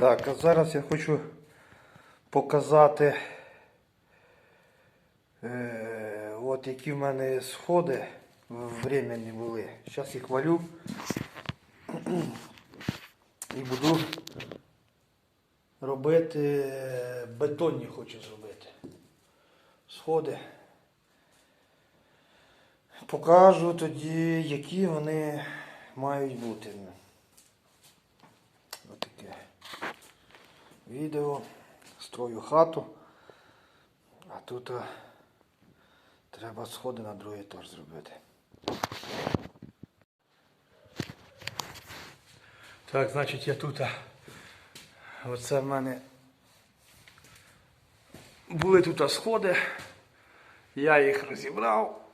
Так, а зараз я хочу показати, е, от які в мене сходи временні були. Зараз їх валю і буду робити бетонні хочу зробити. Сходи. Покажу тоді, які вони мають бути. Відео. Строю хату. А тут а, треба сходи на другий етаж зробити. Так, значить я тут. Оце в мене були тут сходи. Я їх розібрав.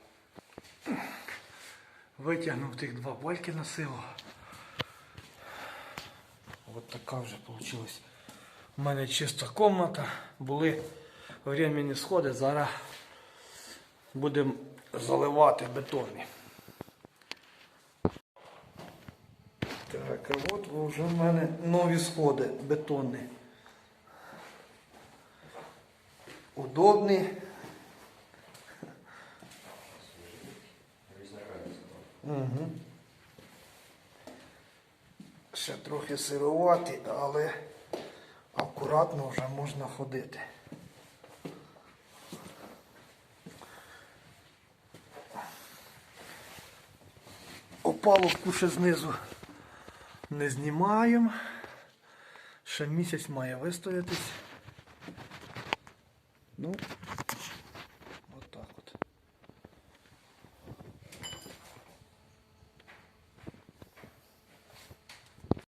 Витягнув тих два больки на силу. От така вже вийшла. У мене чиста кімната, були временні сходи, зараз будемо заливати бетонні. Так, а от вже в мене нові сходи бетонні. Удобні. Угу. Ще трохи сирувати, але акуратно вже можна ходити. Опалубку ще знизу не знімаємо. Ще місяць має вистоятись. Ну,